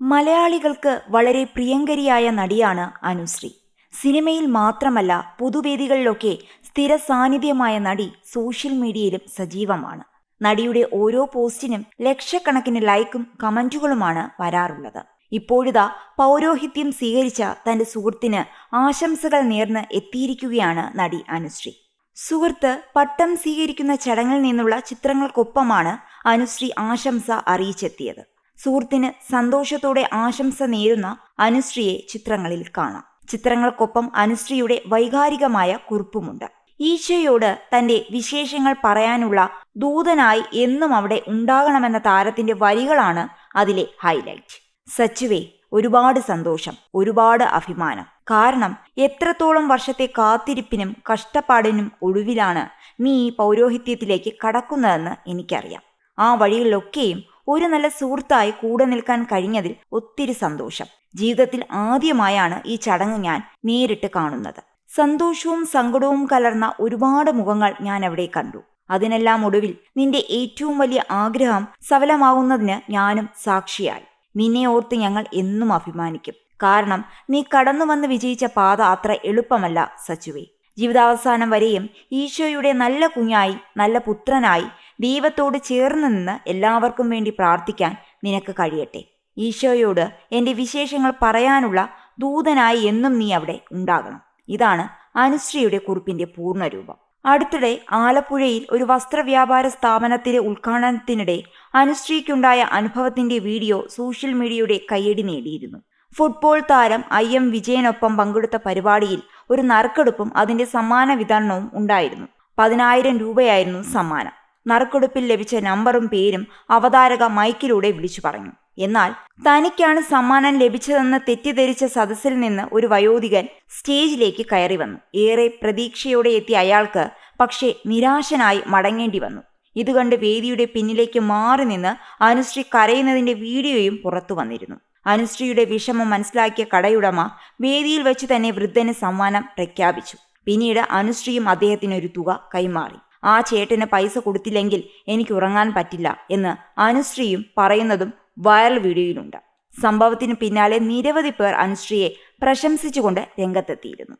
മലയാളികൾക്ക് വളരെ പ്രിയങ്കരിയായ നടിയാണ് അനുശ്രീ. സിനിമയിൽ മാത്രമല്ല പൊതുവേദികളിലൊക്കെ സ്ഥിര സാന്നിധ്യമായ നടി സോഷ്യൽ മീഡിയയിലും സജീവമാണ്. നടിയുടെ ഓരോ പോസ്റ്റിനും ലക്ഷക്കണക്കിന് ലൈക്കും കമന്റുകളുമാണ് വരാറുള്ളത്. ഇപ്പോഴിതാ പൗരോഹിത്യം സ്വീകരിച്ച തന്റെ സുഹൃത്തിന് ആശംസകൾ നേർന്ന് എത്തിയിരിക്കുകയാണ് നടി അനുശ്രീ. സുഹൃത്ത് പട്ടം സ്വീകരിക്കുന്ന ചടങ്ങിൽ നിന്നുള്ള ചിത്രങ്ങൾക്കൊപ്പമാണ് അനുശ്രീ ആശംസ അറിയിച്ചെത്തിയത്. സുഹൃത്തിന് സന്തോഷത്തോടെ ആശംസ നേരുന്ന അനുശ്രീയെ ചിത്രങ്ങളിൽ കാണാം. ചിത്രങ്ങൾക്കൊപ്പം അനുശ്രീയുടെ വൈകാരികമായ കുറിപ്പുമുണ്ട്. ഈശയോട് തന്റെ വിശേഷങ്ങൾ പറയാനുള്ള ദൂതനായി എന്നും അവിടെ ഉണ്ടാകണമെന്ന താരത്തിന്റെ വരികളാണ് അതിലെ ഹൈലൈറ്റ് സച്ചുവേ ഒരുപാട് സന്തോഷം ഒരുപാട് അഭിമാനം. കാരണം എത്രത്തോളം വർഷത്തെ കാത്തിരിപ്പിനും കഷ്ടപ്പാടിനും ഒടുവിലാണ് നീ ഈ പൗരോഹിത്യത്തിലേക്ക് കടക്കുന്നതെന്ന് എനിക്കറിയാം. ആ വഴികളിലൊക്കെയും ഒരു നല്ല സുഹൃത്തായി കൂടെ നിൽക്കാൻ കഴിഞ്ഞതിൽ ഒത്തിരി സന്തോഷം. ജീവിതത്തിൽ ആദ്യമായാണ് ഈ ചടങ്ങ് ഞാൻ നേരിട്ട് കാണുന്നത്. സന്തോഷവും സങ്കടവും കലർന്ന ഒരുപാട് മുഖങ്ങൾ ഞാൻ അവിടെ കണ്ടു. അതിനെല്ലാം ഒടുവിൽ നിന്റെ ഏറ്റവും വലിയ ആഗ്രഹം സഫലമാകുന്നതിന് ഞാനും സാക്ഷിയായി. നിന്നെ ഓർത്ത് ഞങ്ങൾ എന്നും അഭിമാനിക്കും. കാരണം നീ കടന്നു വന്ന് വിജയിച്ച പാത അത്ര എളുപ്പമല്ല സച്ചുവേ. ജീവിതാവസാനം വരെയും ഈശോയുടെ നല്ല കുഞ്ഞായി നല്ല പുത്രനായി ദൈവത്തോട് ചേർന്ന് നിന്ന് എല്ലാവർക്കും വേണ്ടി പ്രാർത്ഥിക്കാൻ നിനക്ക് കഴിയട്ടെ. ഈശോയോട് എന്റെ വിശേഷങ്ങൾ പറയാനുള്ള ദൂതനായി എന്നും നീ അവിടെ ഉണ്ടാകണം. ഇതാണ് അനുശ്രീയുടെ കുറിപ്പിന്റെ പൂർണരൂപം. അടുത്തിടെ ആലപ്പുഴയിൽ ഒരു വസ്ത്രവ്യാപാര സ്ഥാപനത്തിലെ ഉദ്ഘാടനത്തിനിടെ അനുശ്രീക്കുണ്ടായ അനുഭവത്തിന്റെ വീഡിയോ സോഷ്യൽ മീഡിയയുടെ കയ്യടി നേടിയിരുന്നു. ഫുട്ബോൾ താരം ഐ എം വിജയനൊപ്പം പങ്കെടുത്ത പരിപാടിയിൽ ഒരു നറുക്കെടുപ്പും അതിന്റെ സമ്മാന വിതരണവും ഉണ്ടായിരുന്നു. പതിനായിരം രൂപയായിരുന്നു സമ്മാനം. നറുക്കെടുപ്പിൽ ലഭിച്ച നമ്പറും പേരും അവതാരക മൈക്കിലൂടെ വിളിച്ചു പറഞ്ഞു. എന്നാൽ തനിക്കാണ് സമ്മാനം ലഭിച്ചതെന്ന് തെറ്റിദ്ധരിച്ച സദസ്സിൽ നിന്ന് ഒരു വയോധികൻ സ്റ്റേജിലേക്ക് കയറി വന്നു. ഏറെ പ്രതീക്ഷയോടെ എത്തിയ അയാൾക്ക് പക്ഷേ നിരാശനായി മടങ്ങേണ്ടി വന്നു. ഇതുകണ്ട് വേദിയുടെ പിന്നിലേക്ക് മാറി നിന്ന് അനുശ്രീ കരയുന്നതിന്റെ വീഡിയോയും പുറത്തു വന്നിരുന്നു. അനുശ്രീയുടെ വിഷമം മനസ്സിലാക്കിയ കടയുടമ വേദിയിൽ വെച്ച് തന്നെ വൃദ്ധന് സമ്മാനം പ്രഖ്യാപിച്ചു. പിന്നീട് അനുശ്രീയും അദ്ദേഹത്തിനൊരു തുക കൈമാറി. ആ ചേട്ടന് പൈസ കൊടുത്തില്ലെങ്കിൽ എനിക്ക് ഉറങ്ങാൻ പറ്റില്ല എന്ന് അനുശ്രീയും പറയുന്നതും വൈറൽ വീഡിയോയിലുണ്ട് സംഭവത്തിന് പിന്നാലെ നിരവധി പേർ അനുശ്രീയെ പ്രശംസിച്ചുകൊണ്ട് രംഗത്തെത്തിയിരുന്നു.